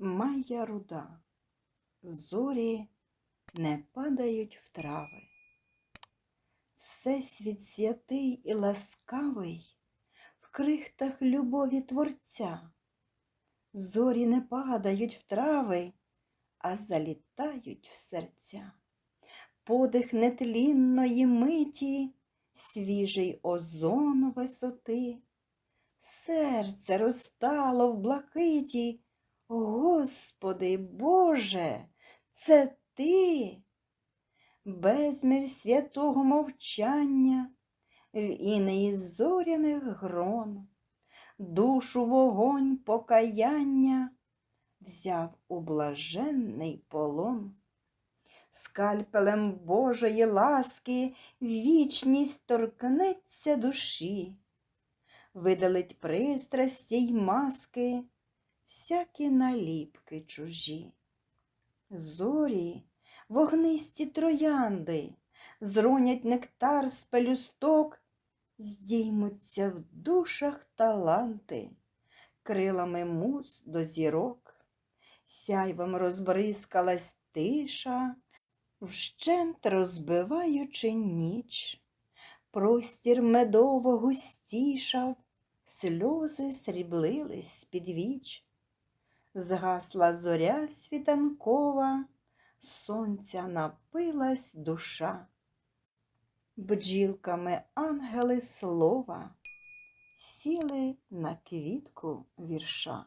Майя руда, зорі не падають в трави. Всесвіт святий і ласкавий в крихтах любові Творця. Зорі не падають в трави, а залітають в серця. Подих нетлінної миті, свіжий озон висоти. Серце розтало в блакиті. Господи Боже, це ти, безмір святого мовчання, в інеї зоряних грон, душу вогонь покаяння взяв у блаженний полон. Скальпелем Божої ласки вічність торкнеться душі, видалить пристрасті й маски всякі наліпки чужі. Зорі, вогнисті троянди, зронять нектар з пелюсток, здіймуться в душах таланти, крилами муз до зірок, сяйвом розбризкалась тиша, вщент розбиваючи ніч. Простір медово густішав, сльози сріблились з-під віч. Згасла зоря світанкова, сонця напилась душа. Бджілками ангели слова сіли на квітку вірша.